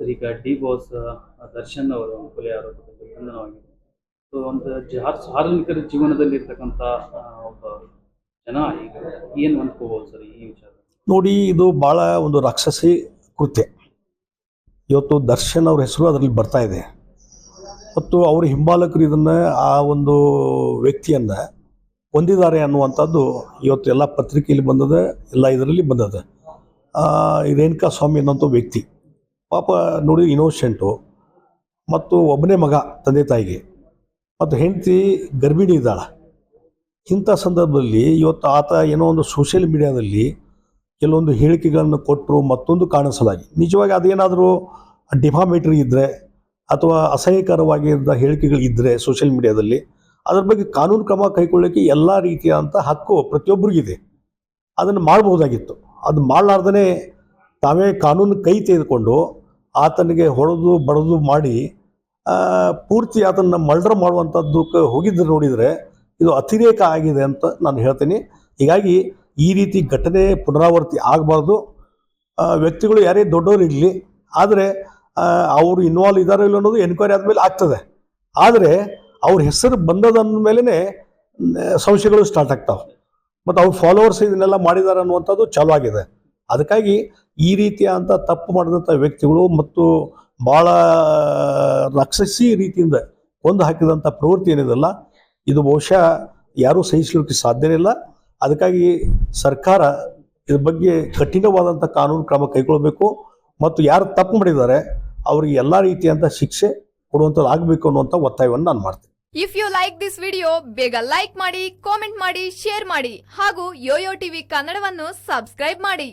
Sir, ಈಗ D boss Darshan ಅವರು ಕೊಲೆ ಆರೋಪದಲ್ಲಿ ಬಂಧನವಾಗಿದೆ. ಸೊ ಒಂದು ಜಾರ್, ಸಾರ್ವಜನಿಕರ ಜೀವನದಲ್ಲಿ ಇರ್ತಕ್ಕಂಥ ಒಬ್ಬ ಜನ ಈಗ ಏನು ಅನ್ಕೋಬಹುದು ಸರ್ ಈ ವಿಚಾರ? ನೋಡಿ, ಇದು ಭಾಳ ಒಂದು ರಾಕ್ಷಸಿ ಕೃತ್ಯ. ಇವತ್ತು ದರ್ಶನ್ ಅವ್ರ ಹೆಸರು ಅದರಲ್ಲಿ ಬರ್ತಾ ಇದೆ. ಮತ್ತು ಅವ್ರ ಹಿಂಬಾಲಕರು ಇದನ್ನು ಆ ಒಂದು ವ್ಯಕ್ತಿಯನ್ನು ಹೊಂದಿದ್ದಾರೆ ಅನ್ನುವಂಥದ್ದು ಇವತ್ತು ಎಲ್ಲ ಪತ್ರಿಕೆಯಲ್ಲಿ ಬಂದದ, ಎಲ್ಲ ಇದರಲ್ಲಿ ಬಂದದ. ರೇಣುಕಾ ಸ್ವಾಮಿ ಅನ್ನೋಂಥ ವ್ಯಕ್ತಿ. ಪಾಪ ನೋಡಿ ಇನೋಸೆಂಟು ಮತ್ತು ಒಬ್ಬನೇ ಮಗ ತಂದೆ ತಾಯಿಗೆ. ಮತ್ತು ಹೆಂಡತಿ ಗರ್ಭಿಣಿ ಇದ್ದಾಳೆ. ಇಂಥ ಸಂದರ್ಭದಲ್ಲಿ ಇವತ್ತು ಆತ ಏನೋ ಒಂದು ಸೋಷಿಯಲ್ ಮೀಡಿಯಾದಲ್ಲಿ ಕೆಲವೊಂದು ಹೇಳಿಕೆಗಳನ್ನು ಕೊಟ್ಟರು, ಮತ್ತೊಂದು ಕಾಣಿಸಲಾಗಿ. ನಿಜವಾಗಿ ಅದೇನಾದರೂ ಡಿಫಾಮೇಟ್ರಿ ಇದ್ದರೆ ಅಥವಾ ಅಸಹ್ಯಕರವಾಗಿದ್ದ ಹೇಳಿಕೆಗಳು ಇದ್ದರೆ ಸೋಷಿಯಲ್ ಮೀಡಿಯಾದಲ್ಲಿ ಅದ್ರ ಬಗ್ಗೆ ಕಾನೂನು ಕ್ರಮ ಕೈಗೊಳ್ಳೋಕ್ಕೆ ಎಲ್ಲ ರೀತಿಯಾದಂಥ ಹಕ್ಕು ಪ್ರತಿಯೊಬ್ಬರಿಗಿದೆ. ಅದನ್ನು ಮಾಡಬಹುದಾಗಿತ್ತು. ಅದು ಮಾಡಲಾರ್ದೇ ತಾವೇ ಕಾನೂನು ಕೈ ತೆಗೆದುಕೊಂಡು ಆತನಿಗೆ ಹೊಡೆದು ಬಡದು ಮಾಡಿ ಪೂರ್ತಿ ಆತನ ಮರ್ಡರ್ ಮಾಡುವಂಥದ್ದಕ್ಕೆ ಹೋಗಿದ್ದು ನೋಡಿದರೆ ಇದು ಅತಿರೇಕ ಆಗಿದೆ ಅಂತ ನಾನು ಹೇಳ್ತೀನಿ. ಹೀಗಾಗಿ ಈ ರೀತಿ ಘಟನೆ ಪುನರಾವರ್ತಿ ಆಗಬಾರ್ದು. ವ್ಯಕ್ತಿಗಳು ಯಾರೇ ದೊಡ್ಡವರು ಇರಲಿ, ಆದರೆ ಅವರು ಇನ್ವಾಲ್ವ್ ಇದ್ದಾರೋ ಇಲ್ಲ ಅನ್ನೋದು ಎನ್ಕ್ವೈರಿ ಆದಮೇಲೆ ಆಗ್ತದೆ. ಆದರೆ, ಅವ್ರ ಹೆಸರು ಬಂದದ ಮೇಲೇ ಸಂಶಯಗಳು ಸ್ಟಾರ್ಟ್ ಆಗ್ತಾವೆ. ಮತ್ತು ಅವ್ರ ಫಾಲೋವರ್ಸ್ ಇದನ್ನೆಲ್ಲ ಮಾಡಿದ್ದಾರೆ ಅನ್ನುವಂಥದ್ದು ಚಾಲು ಆಗಿದೆ. ಅದಕ್ಕಾಗಿ ಈ ರೀತಿಯಾದಂಥ ತಪ್ಪು ಮಾಡಿದಂಥ ವ್ಯಕ್ತಿಗಳು ಮತ್ತು ಭಾಳ ರಾಕ್ಷಸಿ ರೀತಿಯಿಂದ ಕೊಂದು ಹಾಕಿದಂಥ ಪ್ರವೃತ್ತಿ ಏನಿದೆಲ್ಲ ಇದು ಬಹುಶಃ ಯಾರೂ ಸಹಿಸಲಿಕ್ಕೆ ಸಾಧ್ಯನೇ ಇಲ್ಲ. ಅದಕ್ಕಾಗಿ ಸರ್ಕಾರ ಇದ್ರ ಬಗ್ಗೆ ಕಠಿಣವಾದಂಥ ಕಾನೂನು ಕ್ರಮ ಕೈಗೊಳ್ಳಬೇಕು ಮತ್ತು ಯಾರು ತಪ್ಪು ಮಾಡಿದ್ದಾರೆ ಅವರಿಗೆ ಎಲ್ಲ ರೀತಿಯಂಥ ಶಿಕ್ಷೆ ಕೊಡುವಂಥದ್ದು ಆಗಬೇಕು ಅನ್ನುವಂಥ ಒತ್ತಾಯವನ್ನು ನಾನು ಮಾಡ್ತೀನಿ. If you like this video ಬೇಗ ಲೈಕ್ ಮಾಡಿ ಕಾಮೆಂಟ್ ಮಾಡಿ ಶೇರ್ ಮಾಡಿ ಹಾಗೂ ಯೋಯೋ ಟಿವಿ ಕನ್ನಡವನ್ನು ಸಬ್ಸ್ಕ್ರೈಬ್ ಮಾಡಿ.